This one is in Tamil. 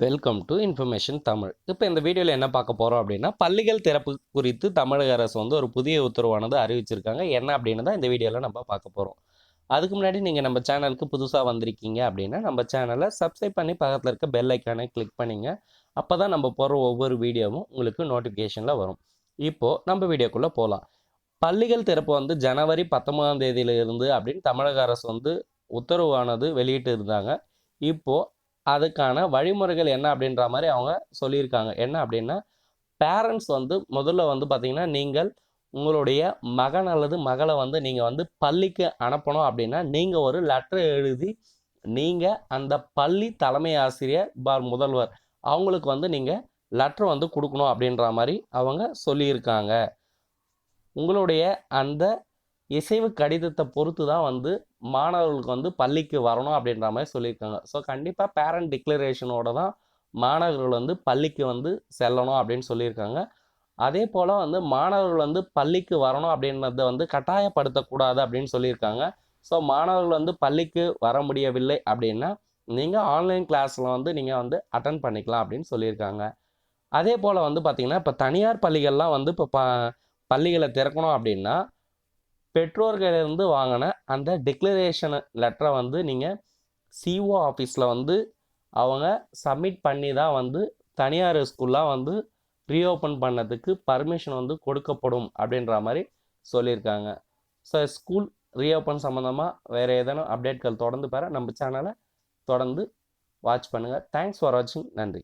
வெல்கம் டு இன்ஃபர்மேஷன் தமிழ் இப்போ இந்த வீடியோவில் என்ன பார்க்க போகிறோம் அப்படின்னா பள்ளிகள் திறப்பு குறித்து தமிழக அரசு வந்து ஒரு புதிய உத்தரவானது அறிவிச்சிருக்காங்க. என்ன அப்படின்னு தான் இந்த வீடியோவில் நம்ம பார்க்க போகிறோம் அதுக்கு முன்னாடி நீங்கள் நம்ம சேனலுக்கு புதுசாக வந்திருக்கீங்க அப்படின்னா நம்ம சேனலை சப்ஸ்கிரைப் பண்ணி பக்கத்தில் இருக்க பெல் ஐக்கானை கிளிக் பண்ணிங்க. அப்போ தான் நம்ம போகிற ஒவ்வொரு வீடியோவும் உங்களுக்கு நோட்டிஃபிகேஷனில் வரும். இப்போது நம்ம வீடியோக்குள்ளே போகலாம் பள்ளிகள் திறப்பு வந்து ஜனவரி பத்தொன்பதாம் தேதியிலிருந்து அப்படின்னு தமிழக அரசு வந்து உத்தரவானது வெளியிட்டு இருந்தாங்க. இப்போது அதுக்கான வழிமுறைகள் என்ன அப்படின்ற மாதிரி அவங்க சொல்லியிருக்காங்க. என்ன அப்படின்னா பேரண்ட்ஸ் வந்து முதல்ல வந்து பார்த்திங்கன்னா நீங்கள் உங்களுடைய மகன் அல்லது மகளை வந்து நீங்கள் வந்து பள்ளிக்கு அனுப்பணும் அப்படின்னா நீங்கள் ஒரு லெட்டர் எழுதி நீங்கள் அந்த பள்ளி தலைமை ஆசிரியர் பார் முதல்வர் அவங்களுக்கு வந்து நீங்கள் லெட்டர் வந்து கொடுக்கணும் அப்படின்ற மாதிரி அவங்க சொல்லியிருக்காங்க. உங்களுடைய அந்த இசைவு கடிதத்தை பொறுத்து தான் வந்து மாணவர்களுக்கு வந்து பள்ளிக்கு வரணும் அப்படின்ற மாதிரி சொல்லியிருக்காங்க. ஸோ கண்டிப்பாக பேரண்ட் டிக்ளரேஷனோட தான் மாணவர்கள் வந்து பள்ளிக்கு வந்து செல்லணும் அப்படின்னு சொல்லியிருக்காங்க. அதே போல் வந்து மாணவர்கள் வந்து பள்ளிக்கு வரணும் அப்படின்றத வந்து கட்டாயப்படுத்தக்கூடாது அப்படின்னு சொல்லியிருக்காங்க. ஸோ மாணவர்கள் வந்து பள்ளிக்கு வர முடியவில்லை அப்படின்னா நீங்கள் ஆன்லைன் கிளாஸில் வந்து நீங்கள் வந்து அட்டன் பண்ணிக்கலாம் அப்படின்னு சொல்லியிருக்காங்க. அதே போல் வந்து பார்த்திங்கன்னா இப்போ தனியார் பள்ளிகள்லாம் வந்து இப்போ ப பள்ளிகளை திறக்கணும் அப்படின்னா பெற்றோர்களிருந்து வாங்கின அந்த டிக்ளரேஷன் லெட்டரை வந்து நீங்கள் சிஓ ஆஃபீஸில் வந்து அவங்க சப்மிட் பண்ணி தான் வந்து தனியார் ஸ்கூல்லாம் வந்து ரீஓப்பன் பண்ணதுக்கு பர்மிஷன் வந்து கொடுக்கப்படும் அப்படின்ற மாதிரி சொல்லியிருக்காங்க. ஸோ ஸ்கூல் ரீஓப்பன் சம்மந்தமாக வேறு ஏதேனும் அப்டேட்கள் தொடர்ந்து பெற நம்ம சேனலை தொடர்ந்து வாட்ச் பண்ணுங்கள் தேங்க்ஸ் ஃபார் வாட்சிங் நன்றி.